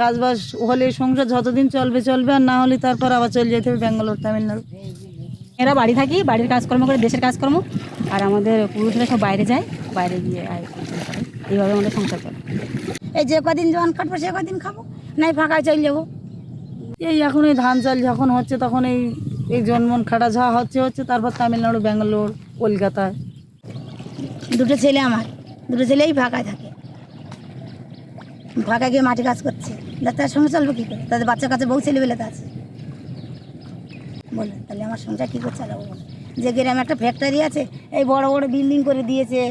কাজ বাজ হলে সংসার যতদিন চলবে চলবে, আর না হলে তারপর আবার চলে যেতে হবে ব্যাঙ্গালোর, তামিলনাড়ু। এরা বাড়ি থাকি, বাড়ির কাজকর্ম করে, দেশের কাজকর্ম, আর আমাদের পুরুষরা সব বাইরে যায়, বাইরে গিয়ে আয় এইভাবে আমাদের সংসার চলে। এই যে কদিন জোয়ান কাটবো, সে কদিন খাব নাই ফাঁকায় চলে যাব। এই এখন এই ধান চাল যখন হচ্ছে, তখন এই এই জন্মন খাটা যা হচ্ছে হচ্ছে, তারপর তামিলনাড়ু, ব্যাঙ্গালোর, কলকাতায়। দুটো ছেলে আমার, দুটো ছেলেই ফাঁকায় থাকে। ফাঁকা গিয়ে মাটি কাজ করছে। তার সঙ্গে চলবো কী করে? তাদের বাচ্চা কাছে বউ ছেলেবেলে তো আছে। বলে তাহলে আমার সংসার কী করে চালাবো যে গ্রামে একটা ফ্যাক্টরি আছে, এই বড় বড় বিল্ডিং করে দিয়েছে।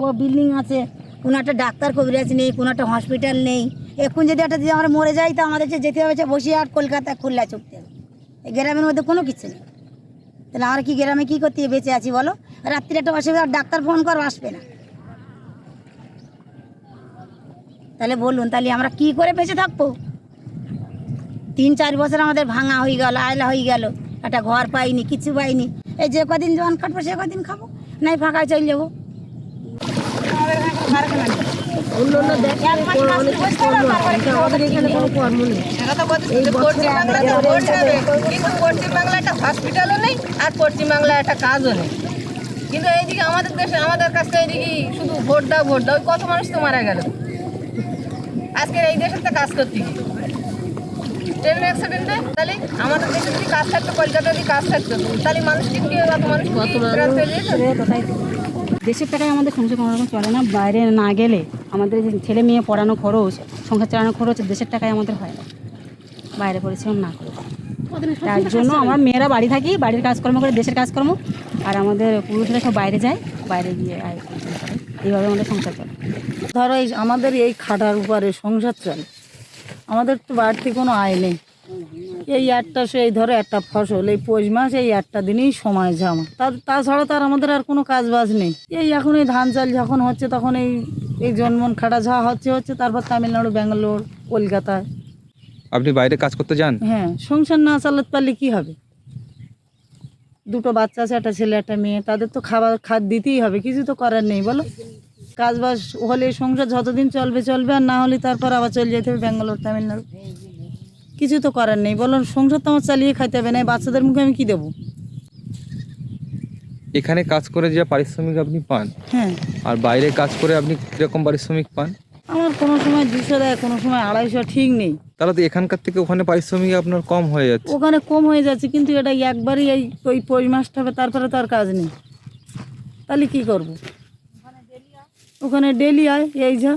বড় বিল্ডিং আছে। কোনো একটা ডাক্তার কবিরাজ নেই কোনো একটা হসপিটাল নেই। এখন যদি একটা যদি আমরা মরে যাই, তো আমাদের যেতে হবে বসে বসিরহাট কলকাতা খুলনা চুক্তি এই গ্রামের মধ্যে কোনো কিছু নেই। তাহলে আমরা কি গ্রামে কী করতে বেঁচে আছি বলো? রাত্রিরে একটা অসুবিধা, ডাক্তার ফোন করো, আসবে না। তাহলে বলুন, তাহলে আমরা কি করে বেঁচে থাকব? তিন চার বছর আমাদের ভাঙা হয়ে গেল, আয়লা হয়ে গেল, একটা ঘর পাইনি, কিছু পাইনি। এই যে কদিন জোয়ান কাটবো, সে কদিন খাব, নাই ফাঁকায় চলে যাব। হসপিটালও নেই আর একটা কাজও নেই কিন্তু এইদিকে আমাদের দেশে, আমাদের কাছে এইদিকে শুধু ভোট দাও ভোট দাও কত মানুষ তো মারা গেল? আজকের এই দেশের তো কাজ করতে গিয়ে। ট্রেন অ্যাক্সিডেন্টে তাহলে আমাদের দেশে যদি কাজ থাকতো কলকাতা যদি কাজ থাকতো তাহলে মানুষ কিন্তু মানুষ দেশের টাকায় আমাদের সংসার কোনো রকম চলে না বাইরে না গেলে আমাদের যে ছেলে মেয়ে পড়ানো খরচ সংসার চালানো খরচ দেশের টাকায় আমাদের হয় না। বাইরে পরিশ্রম না করে। তার জন্য আমরা মেয়েরা বাড়ি থাকি বাড়ির কাজকর্ম করে দেশের কাজকর্ম আর আমাদের পুরুষরা সব বাইরে যায় বাইরে গিয়ে আয় এইভাবে আমাদের সংসার চলে। ধরো এই আমাদের এই খাটার উপরে সংসার চলে। আমাদের তো বাড়তি কোনো আয় নেই। এই একটা সেই ধরো একটা ফসল এই পৌষ মাস এই একটা দিনই সময় জামা। তার তাছাড়া তার আমাদের আর কোনো কাজ বাজ নেই। এই এখন এই ধান চাল যখন হচ্ছে তখন এই এই জন্মন খাটা যা হচ্ছে হচ্ছে তারপর তামিলনাড়ু ব্যাঙ্গালোর কলকাতায় আপনি বাইরে কাজ করতে যান? হ্যাঁ সংসার না চালাতে পারলে কি হবে? দুটো বাচ্চা আছে একটা ছেলে একটা মেয়ে তাদের তো খাবার খাদ দিতেই হবে কিছু তো করার নেই বলো? কাজ বাজ হলে সংসার যতদিন চলবে চলবে আর না হলে তারপর আবার চলে যেতে হবে ব্যাঙ্গালোর তামিলনাড়ু। কিছু তো করার নেই। বলুন সংসার তো আমার চালিয়ে খাইতে হবে না বাচ্চাদের মুখে আমি কি দেবো? এখানে কাজ করে যে পারিশ্রমিক আপনি পান হ্যাঁ। আর বাইরে কাজ করে আপনি কীরকম পারিশ্রমিক পান? আমার কোনো সময় দুশো দেয় কোনো সময় আড়াইশো ঠিক নেই। তাহলে তো এখানকার থেকে ওখানে পারিশ্রমিক আপনার কম হয়ে যাচ্ছে। ওখানে কম হয়ে যাচ্ছে কিন্তু এটা একবারই এই ওই পৌষ মাসটা হবে তারপরে তো আর কাজ নেই। তাহলে কী করব? ওখানে ডেলি আয় এই যা।